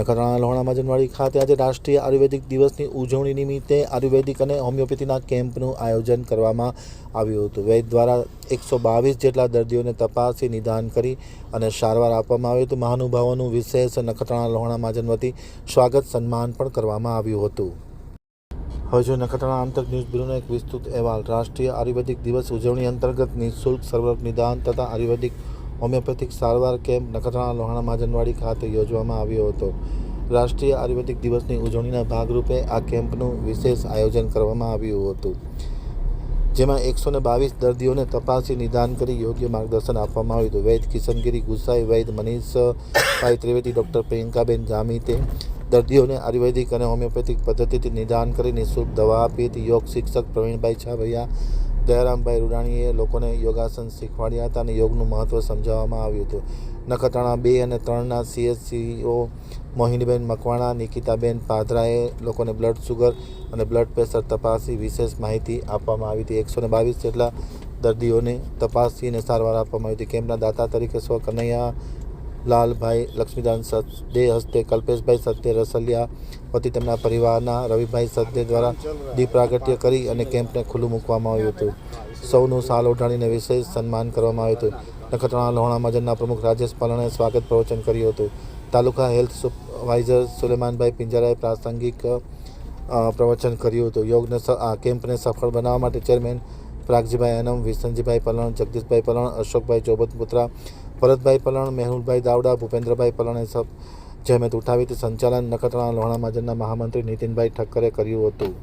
નખત્રાણા લોહાણા મહાજનવાડી ખાતે આજે રાષ્ટ્રીય આયુર્વેદિક દિવસની ઉજવણી નિમિત્તે આયુર્વેદિક અને હોમિયોપેથીના કેમ્પનું આયોજન કરવામાં આવ્યું હતું. વૈદ દ્વારા એકસો બાવીસ જેટલા દર્દીઓને તપાસી નિદાન કરી અને સારવાર આપવામાં આવી હતું. મહાનુભાવોનું વિશેષ નખત્રાણા લોહાણા મહાજન વતી સ્વાગત સન્માન પણ કરવામાં આવ્યું હતું. હવે જો નખત્રાણા આંતર ન્યૂઝ બ્યુરોનો એક વિસ્તૃત અહેવાલ. રાષ્ટ્રીય આયુર્વેદિક દિવસ ઉજવણી અંતર્ગત નિઃશુલ્ક સર્વરોગ નિદાન તથા આયુર્વેદિક હોમિયોપેથિક સારવાર કેમ્પ નખત્રાણા લોહાણા મહાજનવાડી ખાતે યોજવામાં આવ્યો હતો. રાષ્ટ્રીય આયુર્વેદિક દિવસની ઉજવણીના ભાગરૂપે આ કેમ્પનું વિશેષ આયોજન કરવામાં આવ્યું હતું. જેમાં એકસો ને બાવીસ દર્દીઓને તપાસી નિદાન કરી યોગ્ય માર્ગદર્શન આપવામાં આવ્યું હતું. વૈદ કિશનગીરી, ગુસાઈ વૈદ મનીષભાઈ ત્રિવેદી, ડૉક્ટર પ્રિયંકાબેન જામીતે દર્દીઓને આયુર્વેદિક અને હોમિયોપેથિક પદ્ધતિથી નિદાન કરી નિઃશુલ્ક દવા આપી હતી. યોગ શિક્ષક પ્રવીણભાઈ છાભૈયા દયારામભાઈ રૂડાણીએ લોકોને યોગાસન શીખવાડ્યા હતા અને યોગનું મહત્ત્વ સમજાવવામાં આવ્યું હતું. નખત્રાણા બે અને ત્રણના સીએચસીઓ મોહિનીબેન મકવાણા, નિકિતાબેન પાદરાએ લોકોને બ્લડ શુગર અને બ્લડ પ્રેશર તપાસી વિશેષ માહિતી આપવામાં આવી હતી. એકસો ને બાવીસ જેટલા દર્દીઓને તપાસીને સારવાર આપવામાં આવી હતી. કેમ્પના દાતા તરીકે સ્વ કનૈયા લાલભાઈ લક્ષ્મીદાન સદે હસ્તે, કલ્પેશભાઈ સત્ય, રસલિયા વતી તેમના પરિવારના રવિભાઈ સદે દ્વારા દીપ પ્રાગટ્ય કરી અને કેમ્પને ખુલ્લું મૂકવામાં આવ્યું હતું. સૌનું સાલ ઓઢાણીને વિશેષ સન્માન કરવામાં આવ્યું હતું. નખત્રાણા લોહાણા મજનના પ્રમુખ રાજેશ પાલણે સ્વાગત પ્રવચન કર્યું હતું. તાલુકા હેલ્થ સુપરવાઇઝર સુલેમાનભાઈ પિંજરાએ પ્રાસંગિક પ્રવચન કર્યું હતું. યોગને આ કેમ્પને સફળ બનાવવા માટે ચેરમેન પ્રાગજીભાઈ અનમ વિસનજીભાઈ પલણ, જગદીશભાઈ પલણ, અશોકભાઈ ચોબતપુત્રા ભરતભાઈ પલણ, મેહુલભાઈ દાવડા, ભૂપેન્દ્રભાઈ પલણે સબ જહેમત ઉઠાવી સંચાલન નખત્રાણા લોહાણા મહાજનના મહામંત્રી નીતિનભાઈ ઠક્કરે કર્યું હતું.